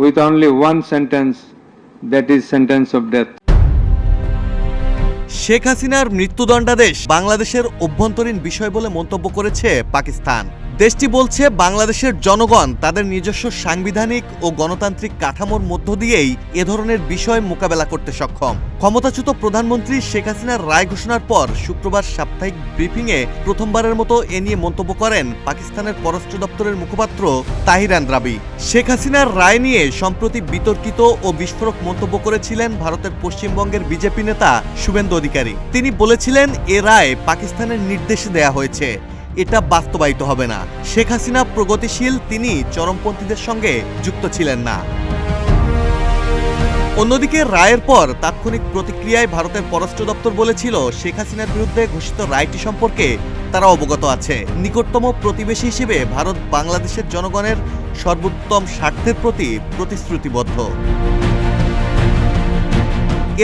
with only one sentence, that is sentence of death. Sheikh হাসিনার মৃত্যুদণ্ডাদেশ বাংলাদেশের অভ্যন্তরীণ বিষয় বলে মন্তব্য করেছে পাকিস্তান দেশটি বলছে, বাংলাদেশের জনগণ তাদের নিজস্ব সাংবিধানিক ও গণতান্ত্রিক কাঠামোর মধ্য দিয়েই এ ধরনের বিষয় মোকাবেলা করতে সক্ষম। ক্ষমতাচ্যুত প্রধানমন্ত্রী শেখ হাসিনার রায় ঘোষণার পর শুক্রবার সাপ্তাহিক ব্রিফিংয়ে প্রথমবারের মতো এ নিয়ে মন্তব্য করেন পাকিস্তানের পররাষ্ট্র দপ্তরের মুখপাত্র তাহির আন্দ্রাবি শেখ হাসিনার রায় নিয়ে সম্প্রতি বিতর্কিত ও বিস্ফোরক মন্তব্য করেছিলেন ভারতের পশ্চিমবঙ্গের বিজেপি নেতা শুভেন্দু অধিকারী। তিনি বলেছিলেন, এ রায় পাকিস্তানের নির্দেশে দেয়া হয়েছে। এটা বাস্তবায়িত হবে না। শেখ হাসিনা প্রগতিশীল, তিনি চরমপন্থীদের সঙ্গে যুক্ত ছিলেন না। অন্যদিকে রায়ের পর তাৎক্ষণিক প্রতিক্রিয়ায় ভারতের পররাষ্ট্র দপ্তর বলেছিল, শেখ হাসিনার বিরুদ্ধে ঘোষিত রায়টি সম্পর্কে তারা অবগত আছে। নিকটতম প্রতিবেশী হিসেবে ভারত বাংলাদেশের জনগণের সর্বোত্তম স্বার্থের প্রতি প্রতিশ্রুতিবদ্ধ।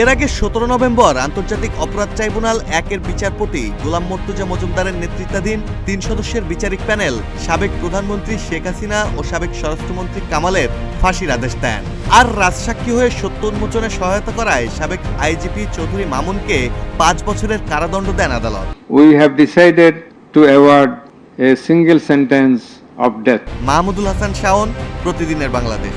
এর আগে সতেরো নভেম্বর আন্তর্জাতিক অপরাধ ট্রাইব্যুনাল একের বিচারপতি গোলাম মর্তুজা মজুমদারের নেতৃত্বাধীন তিন সদস্যের বিচারিক প্যানেল সাবেক প্রধানমন্ত্রী শেখ হাসিনা ও সাবেক স্বরাষ্ট্রমন্ত্রী কামালের ফাঁসির আদেশ দেন। আর রাজসাক্ষী হয়ে সত্য উন্মোচনে সহায়তা করায় সাবেক আইজিপি চৌধুরী মামুনকে পাঁচ বছরের কারাদণ্ড দেন আদালত। We have decided to award a single sentence of death. Mahmudul Hasan Shaon Protidiner Bangladesh.